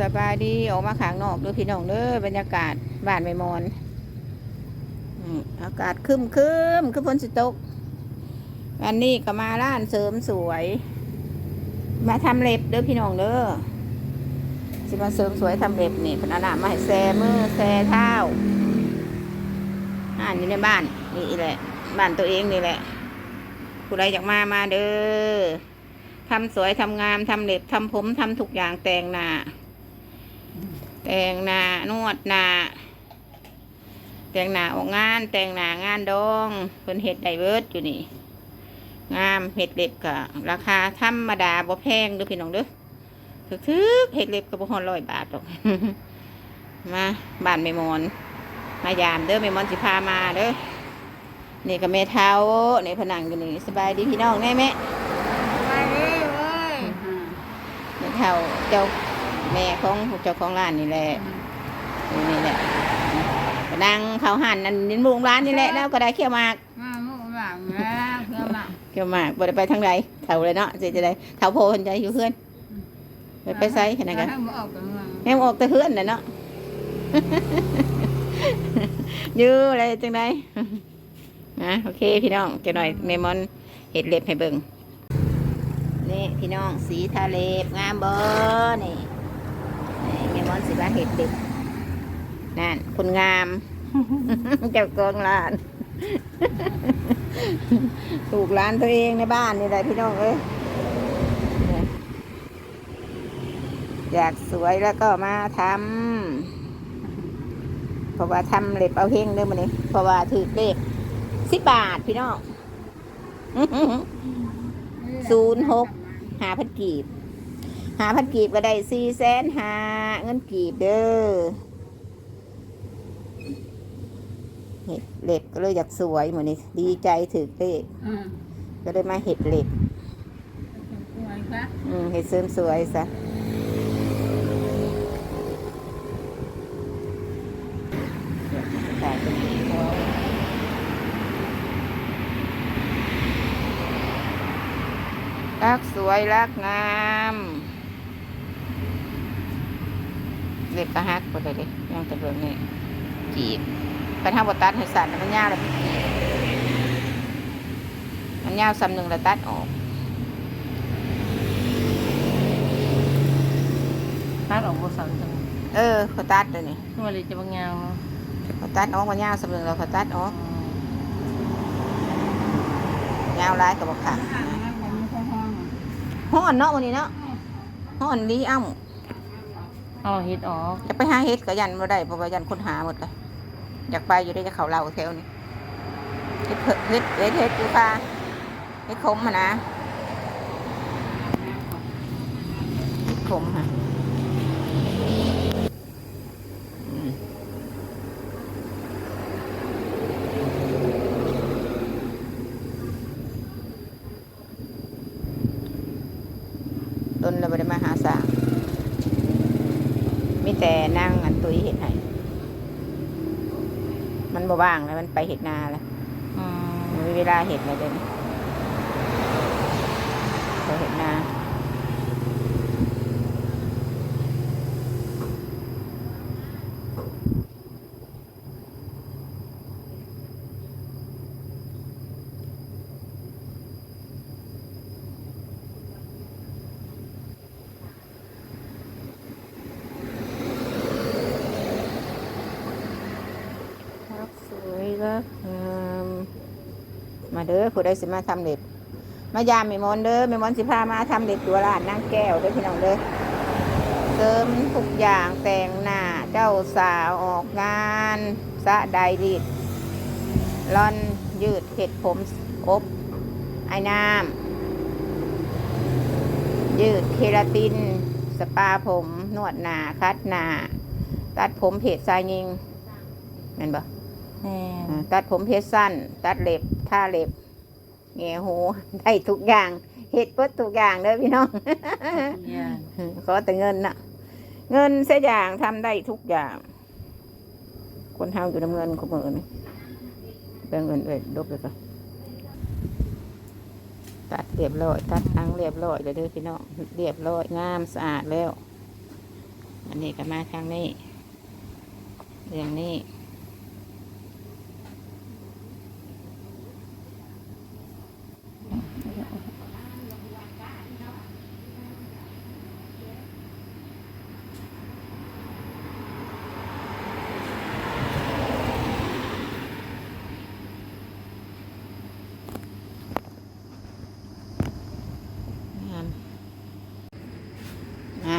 สบายดีออกมาขางนอกด้วยพี่น้องเด้อบรรยากาศบ้านไม่มอนอากาศคึมคึมคือฝนสิตก อันนี้ก็มาร้านเสริมสวย มาทำเล็บเด้อพี่น้องเด้อสิมาเสริมสวยทำเล็บนี่พนเอานามาให้แซมือแซเท้าอ่านอยู่ในบ้านนี่แหละ บ้านตัวเองนี่แหละผู้ใดอยากมามาเด้อทำสวยทำงามทำเล็บทำผมทำทุกอย่างแต่งหน้า แต่งหน้านวดหน้าแต่งหน้าออกงาน แต่งหน้างานดองเพิ่นเฮ็ดไดเวิร์ดอยู่นี่ งามเห็ดเล็บก็ราคาธรรมดาบ่แพงเด้อพี่น้องเด้อถึกๆเห็ดเล็บก็บ่ฮอดร้อยบาทหรอกมาบ้านแม่มอนมายามเด้อแม่มอนสิพามาเด้อนี่ก็แม่เท้าในผนังอยู่นี่สบายดีพี่น้องแน่แม่มาดิเว้ยแม่เท่าเจ้า แม่ของเจ้าของร้านนี่แหละนี่นี่แหละก็นั่งเขาหันนั่นนินมุงร้านนี่แหละแล้วก็ได้เขี้ยวหมากมาหมู่หลังแล้วเพื่อนมาเขี้ยวหมากบ่ได้ไปทางใดเท่าเลยเนาะสิจะได้เท่าโพเพิ่นใจอยู่เพื่อนไปไปไสขนาดกันให้มาออกกันมาแม่งออกแต่เพื่อนน่ะเนาะอยู่อะไรจังไดนะโอเคพี่น้องจะหน่อยเมมอนเห็ดเล็บให้เบิ่งนี่พี่น้องสีทาเล็บงามเบอร์นี่ นี่มมอนสีว่าเห็ดเล็บนั่นคนงามเจ้ากิงร้าน ถูกร้านตัวเองในบ้านนี่แหละพี่น้องเอ้ยอยากสวยแล้วก็มาทำเพราะว่าทำเล็บเอาเฮงเด้อมันนี้เพราะว่าถือเลขสิบบาทพี่น้องศูนย์หกหาพันกีบ หาพันกีบก็ได้สี่แสนหาเงินกีบเด้อเห็ดเหล็กก็เลยอยากสวยเหมือนนี้ดีใจถือเลขอืมก็เลยมาเห็ดเหล็ก สวยค่ะอืมเห็ดเสริมสวยซะรักสวยรักงาม เล็บกระหักหมดเลยดิยังแต่เบิ่งนี่จีบกันทำบตัดให้สั่นแล้วมันยาวเลยมันยาวซ้ำหนึ่งแล้วตัดออกตัดออกบ่สั่นจังเออเขาตัดเลยนี่ตัวเลยจะบางยาวเขาตัดออกมันยาวสำหนึ่งแล้วเขาตัดออกยาวร้ายกับบอกค่ะห้อนเนาะวันนี้เนาะห้อนลีอ้ำ เอาเฮ็ดออกจะไปหาเฮ็ดก็ยันบ่ได้เพราะว่ายันคนหาหมดเลยอยากไปอยู่ได้จะเขาเราแถวนี้เฮ็ดเพิ่นเฮ็ดเฮ็ดเฮ็ดอยู่ค่ะเฮ็ดขมมานะเฮ็ดขมค่ะอืมต้นเราไม่ได้มาหาสร้างมี แต่นั่งอันตุยเห็ดให้มันบ่ว่างแล้วมันไปเห็ดนาแล้วอืมมันมีเวลาเห็ดแล้วเดี๋ยวนี้ไปเห็ดนารักสวยรักงามมา เด้อผู้ใดสิมาทำเล็บ มายามแม่มอนเด้อแม่มอนสิพามาทำเล็บตัวร้านนางแก้วเด้อพี่น้องเด้อเติมทุกอย่างแต่งหน้าเจ้าสาวออกงานสะใดรีดร่อนยืดเห็ดผมอบไอ้น้ำยืดเคราติน สปาผมนวดหน้าคัดหน้าตัดผมเพจสายยิงแม่นบ่แม่อ่าตัดผมเพชรสั้น ตัดเล็บ ท่าเล็บแง่หูได้ทุกอย่างเฮ็ดเปิดทุกอย่างเด้อพี่น้องเนี่ยขอแต่เงินน่ะ เงินเสียอย่างทำได้ทุกอย่าง คนเฮาอยู่น้ำเงินขมือนี่เบิ่งเงินเลยลบเลยก็ตัดเรียบร้อย ตัดทั้งเรียบร้อยเลยเด้อพี่น้องเรียบร้อยงามสะอาดแล้ว อันนี้ก็มาทางนี้เรื่องนี้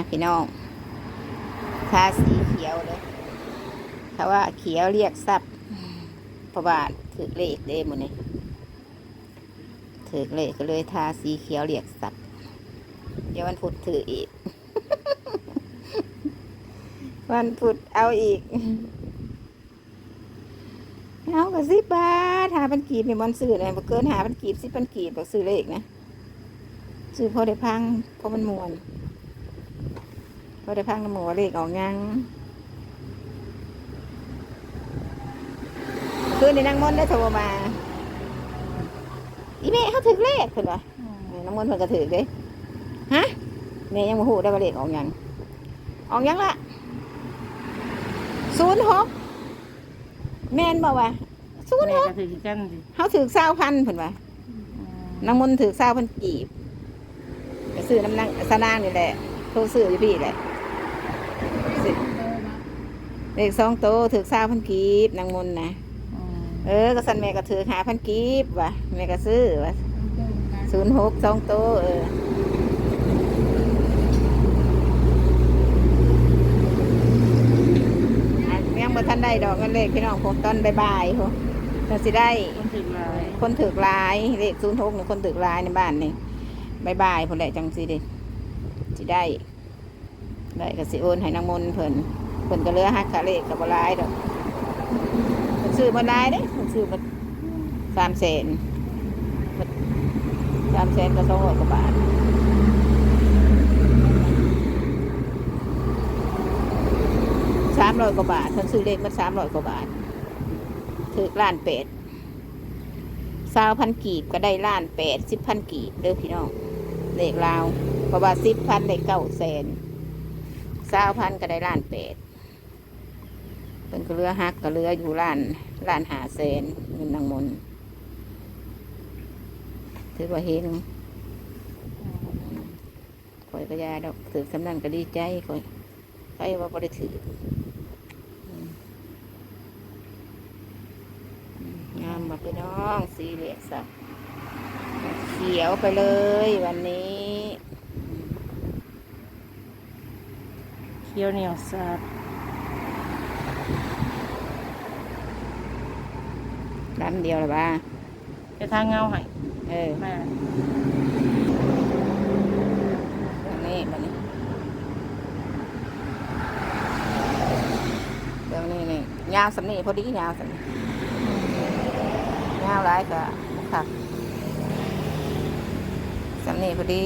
พี่น้องทาสีเขียวเลยเขาว่าเขียวเรียกทรัพย์เพราะว่าถือเลขเด้หมดเลยถือเลขก็เลยทาสีเขียวเรียกทรัพย์เดี๋ยววันพุธถืออีก วันพุธเอาอีกเอาก็สิบบาทหาพันกีบในวันซื้อเลยบ่เกินหาพันกีบสิบพันกีบบอกซื้อเลขนะซื้อพอได้พังเพราะมันมวน พอได้พังน้ำหมูว่าเลขออกยังคืนในนางมนต์ได้โทรมาอีเม่เขาถึกเลขเพิ่นวะนางมนต์เพิ่นก็ถึกเด้ฮะแม่ยังบ่ฮู้ได้ว่าเลขออกยังออกยังละศูนย์หกแม่นบอกว่าศูนย์แม่หกก็ถือกันสิเขาถือเศร้าพันเพิ่นวะนางมนต์ถือเศร้าพันกีบไปซื้อน้ำนางสนางนี่แหละโทรซื้ออยู่พี่แหละซื้อ เลขสองโตถือเศร้าพันกีบนางมนต์นะอืมเออก็สันแม่ก็ถือหาพันกีบว่ะแม่ก็ซื้อว่ะศูนย์หกสองโตเอออะยังบ่ทันได้ดอกเงินเลขพี่น้องผมตอนบ่ายๆโหเราสิได้คนถือหลายคนถือกลายเลขศูนย์หกหนึ่งคนถือกลายในบ้านนี่บายบายผลแหละจังสิเดิสิได้ได้ก็สิโอนให้นางมนต์เพิ่น เพิ่นก็เลือหักขาเลขกับบลายดอกเพิ่นซื้อมาลายเด้เพิ่นซื้อมาสามแสนสามแสนก็สองร้อยกว่าบาทสามร้อยกว่าบาทเพิ่นซื้อเลขมาสามร้อยกว่าบาทถือล้านเป็ดสาวพันกีบก็ได้ล้านแปดสิบพันกีบเด้อพี่น้องเลขลาวเพราะว่าสิบพันได้เก้าแสนสาวพันก็ได้ล้านแปด เป็นก็เรือฮักก็เรืออยู่ล้านล้านหาแสนเงินนางมนถือว่าเห็นคอยก็ยาดอกถือสำนันก็ดีใจคอยไปว่าบ่ได้ถืองามมาพี่น้องสีเหลืองสักเขียวไปเลยวันนี้เคี้ยวเหนียวสา ดลำเดียวหรือบ้าจะทางเงาให้เออแม่ตรงนี้บันนี้เดี๋ยวนี้นี่ยาวสำนีพอดียาวสำนียาวหลายก็ค่ะสำนีพอดี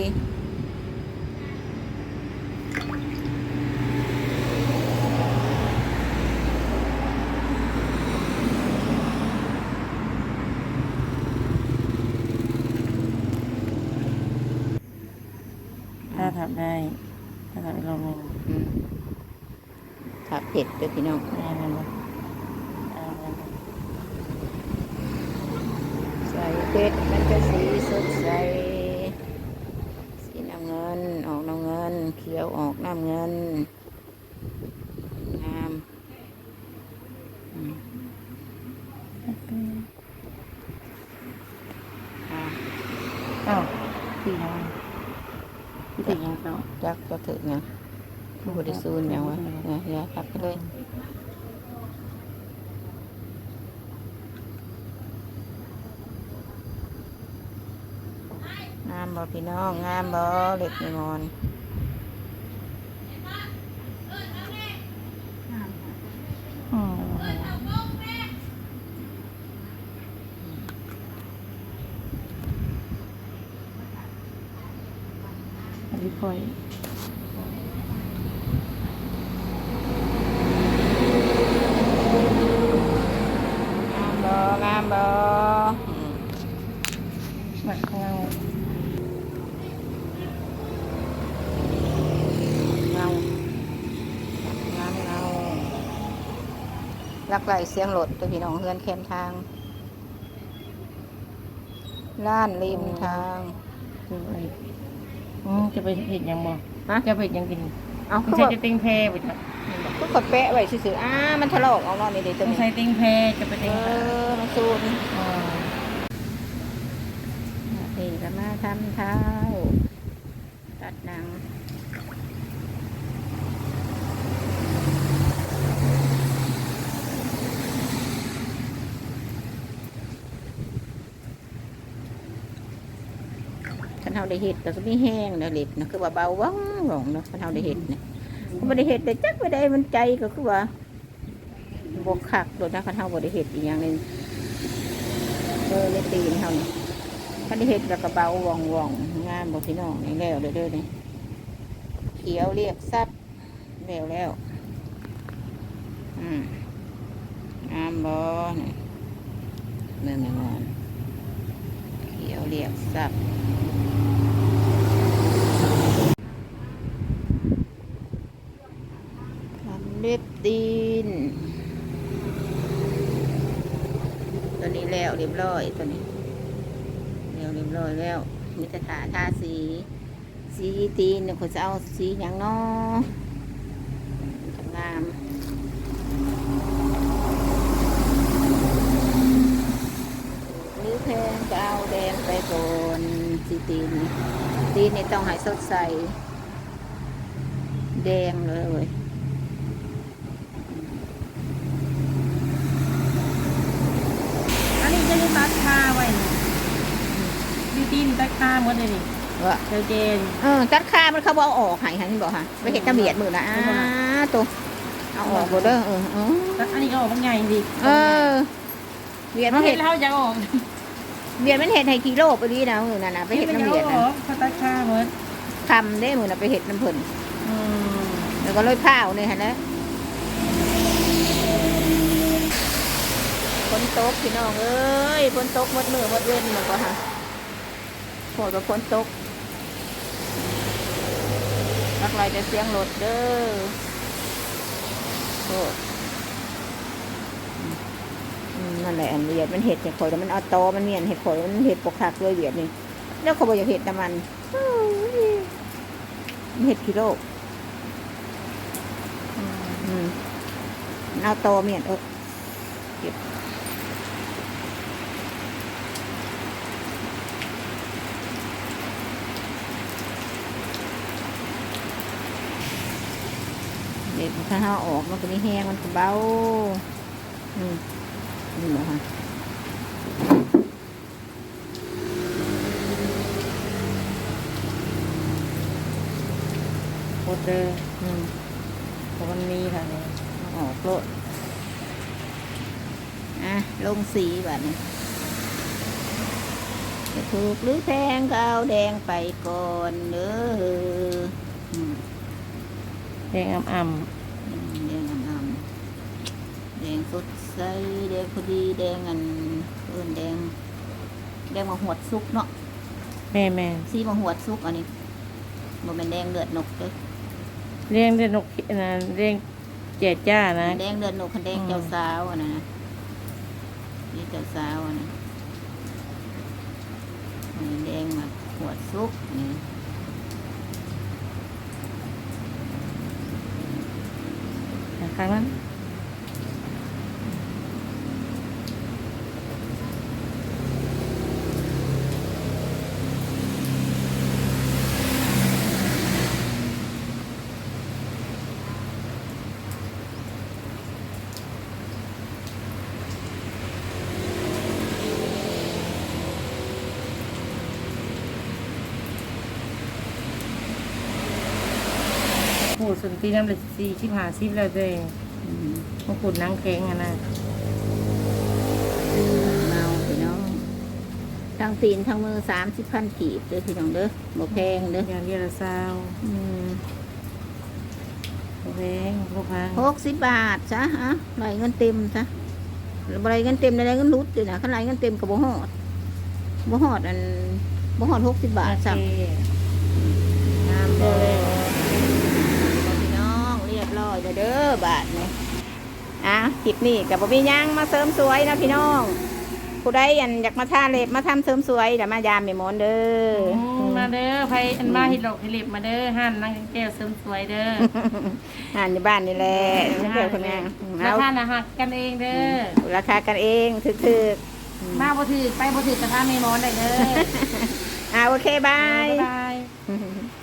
ถ้าทำได้ถ้าทำอีกรอบหนึ่งอืมถ้าเผ็ดเด้อพี่น้องแม่นั่นบ่เอาแม่นบ่ใส่เผ็ดมันจะสีสดใสสีน้ำเงินออกน้ำเงิน เขียวออกน้ำเงินงามอืมอะอ้าวตียัง พี่ตียังเจ้าจักจะถึงนะผู้บริสุทธิ์ยังวะเนี่ยอย่าขับไปเลยงามบ่พี่น้องงามบ่เล็กนี่มอนอื ค่อยงามบ่งามบ่หมักเงาเงาเงาลักไหลเสียงหลดตัวพี่น้องเฮือนแคมทางล้านริมทางอ อืมจะไปเห็ดหยังบ่ฮะ จะไปเฮ็ดหยังกินเอาต้คือองใช้แบบจะเต็งแพรไปจ้ะคือกดแปะไว้ซื่อๆอ้ามันถลอกออกเนาะนี่เดี๋ยวต้ตัอวงนี้ใช้เต็งแพรจะไปเอเต็งแพรอมันซูนอ๋อนี่ก็มาทำเท้า ตัดหนัง นเฮาได้เห็ดแล้วก็ไม่แห้งนะเล็บนะคือว่าเบาว่างหลงนะคันเฮาได้เห็ดเนี่ยก็บ่ได้เห็ดแต่จักบ่ได้มันใจก็คือว่าบ่คักโดดนะคันเฮาบ่ได้เห็ดอีกอย่างหนึงเออเลยตีนเฮานี่คันได้เห็ดแล้วก็เบาว่องว่องงามบ่พี่น้องนี่แล้วเด้อเด้อนี่เขียวเรียกซับแล้วแล้วอืมงามบ่นี่เมื่อไม่งอนเขียวเรียกซับ ทำเล็บตีน ตัวนี้แล้วเรี ยบร้อยตัวนี้แล้วเรียบร้อยแล้วมีแต่ขาทาสี สีตีนเนี่ยเขาจะเอาสีอย่างนองามหรือแพงก็เอาแดงไปก่อนสีตีนตีนนี่ต้องให้สดใส แดงเลยเว้ย อันนี้จะได้ตัดคาไว้ นี่ดีตีนตัดคาหมดเลยนี่ว่าเจอเจนเออตัดขามันเขาบเอาออกใหายหันบอกค่ะไปเห็นตะเบียดมือนะอ้าตัวเอาออกหมดเด้อเออเออตัดอันนี้ก็ออกบางใหญ่ดิเออเบียดมัมันนเห็เห็นดแล้วจะออกเบียดมันเห็ดให้กิโลไปดีนะมือนั่นนะไปเห็ดน้ำเบียดอนะอกเขาตัดคาหมดคำได้มือน่ะไปเห็ดน้ำเพิ่นอืมแล้วก็เลยข้าวเนี่ยฮะนะฝนตกพี่น้องเอ้ยฝนตกหมดมือหมดเว้นแล้วก็ฮะโห ดกับฝนตกรักไรจะเสียงรถเด้อโหดอืมนั่นแหละอันเวียดมันเห็ดจากข่อยแต่มันเอาตอมันเมียนเห็ดข่อยมันเห็ดปกคักเลยเวียดนี่แล้วเขาบอกอยากเห็ดแต่มันเอ้ยเห็ดกิโลอืมเอาโตเมียนเออเก็บ เด็กถ้าเอาออกมันก็ไม่แห้งมันก็เบาอืมนี่เหรอคะโคตรเลยอืมเพราะมันมีค่ะเนี่ยออกโลดอะลงสีแบบนี้จะถูกหรือแพงก็เอาแดงไปก่อนเด้ออืมแดงอ่ำ แดงงามๆแดง สดใสแดงพอดีแดงอันเอิ้นแดง แดงมาหวดซุกเนาะๆแม่แม่สีมาหวดซุกอันนี้บ่เป็นแดงเลือดนกเลยเลี้ยงเดือนนกนะเลี้ยงเจ็ดจ้านะ แดงเลือดนกคันแดงอืมเจ้าสาวอะนะนี่เจ้าสาวอะนะอันนี้แดงมาหวดซุกนี่ครั้งนั้น ส่วนตีน้ำเลยสี่ชิบหาซิบแล้วเด้อืมมาขูดนังแข็งอะนะเมาพี่น้องทั้งตีนทั้งมือสามสิบพันขีดเด้อพี่น้องเด้อบ่แพงเด้ออย่างเดียวละซาวอืมโอเคพวกพังหกสิบบาทจ้ะอะไหลเงินเต็มจ้ะไหลเงินเต็มไหลเงินรุดเลยนะขันไหลเงินเต็มกับบ่หอดบ่หอดอันบ่หอดหกสิบบาทจ้ะโอเคงามเลยพี่น้ องเรียบร้อยแล้วเด้อบาทนี่อะคลิปนี้กับบ่มีหยังมาเสริมสวยนะพี่น้องผู้ใดอันอยากมาทาเล็บมาทำเสริมสวยเดี๋ยวมายามแม่หมอนเด้อมมาเด้อไผอันมาฮิดอกฮิลิบมาเด้อหันนางแก้วเสริมสวยเด้ออ่านในบ้านนี่แหละน้องแก้วคนงามราเอาคาน่ะหักกันเองเด้อราคากันเองถึกมาบ่ถือไปบ่ถือกระทะเมมอนได้เด้อๆอ่าโอเคบายบ๊ายบายบ